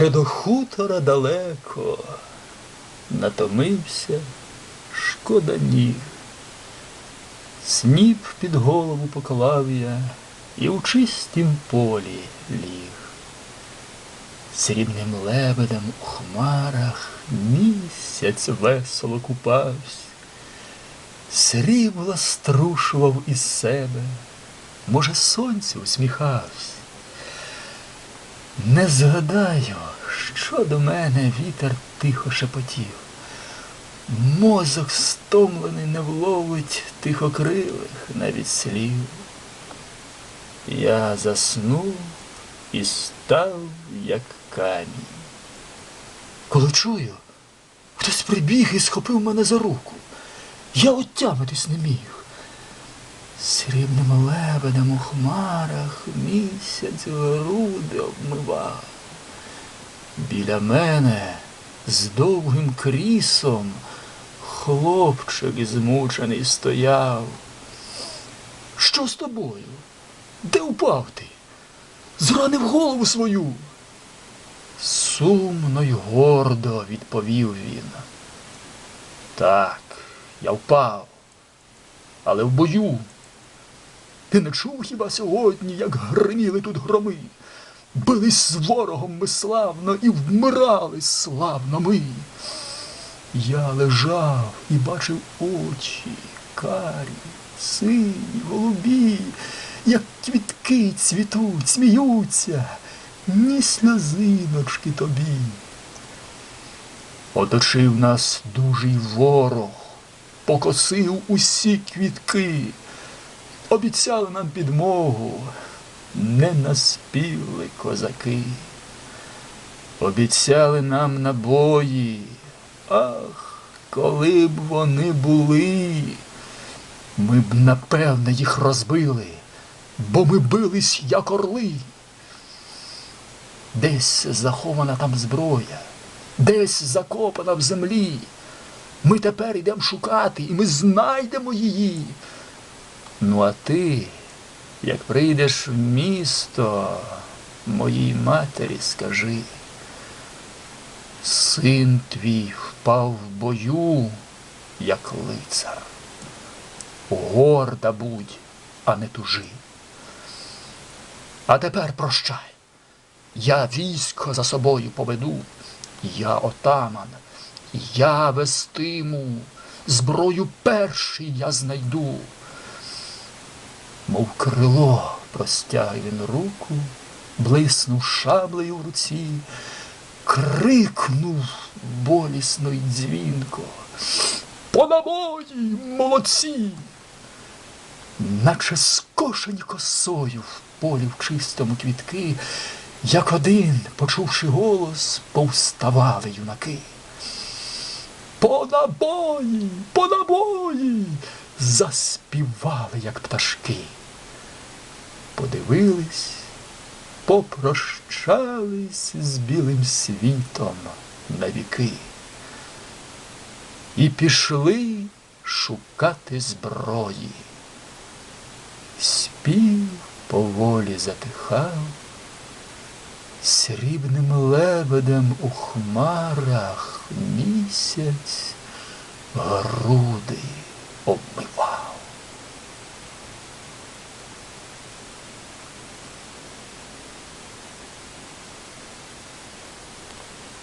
Ще до хутора далеко, натомився, шкода ніг. Сніп під голову поклав я і у чистім полі ліг. Срібним лебедем у хмарах місяць весело купався, срібло струшував із себе, може, сонцю усміхався. Не згадаю, що до мене вітер тихо шепотів. Мозок стомлений не вловить тихокрилих навіть слів. Я заснув і став, як камінь. Коли чую, хтось прибіг і схопив мене за руку. Я отямитись не міг. Срібним лебедем у хмарах місяць груди обмивав. Біля мене з довгим крісом хлопчик змучений стояв. Що з тобою? Де упав ти? Зранив голову свою. Сумно й гордо відповів він. Так, я впав, але в бою. Ти не чув хіба сьогодні, як гриміли тут громи? Бились з ворогом ми славно і вмирали славно ми. Я лежав і бачив очі, карі, сині, голубі, як квітки цвітуть, сміються, ні сльозиночки тобі. Оточив нас дужий ворог, покосив усі квітки, обіцяли нам підмогу, не наспіли козаки. Обіцяли нам набої, ах, коли б вони були, ми б напевне їх розбили, бо ми бились, як орли. Десь захована там зброя, десь закопана в землі. Ми тепер йдемо шукати, і ми знайдемо її. Ну, а ти, як прийдеш в місто, моїй матері скажи, син твій впав в бою, як лицар. Горда будь, а не тужи. А тепер прощай. Я військо за собою поведу, я отаман, я вестиму, зброю перший я знайду. Мов крило простяг він руку, блиснув шаблею в руці, крикнув болісно й дзвінко. По набої, молодці! Наче скошені косою в полі в чистому квітки, як один, почувши голос, повставали юнаки. По набої, по набої, заспівали, як пташки. Подивились, попрощались з білим світом навіки. І пішли шукати зброї. Спів поволі затихав, срібним лебедем у хмарах місяць груди обмивав.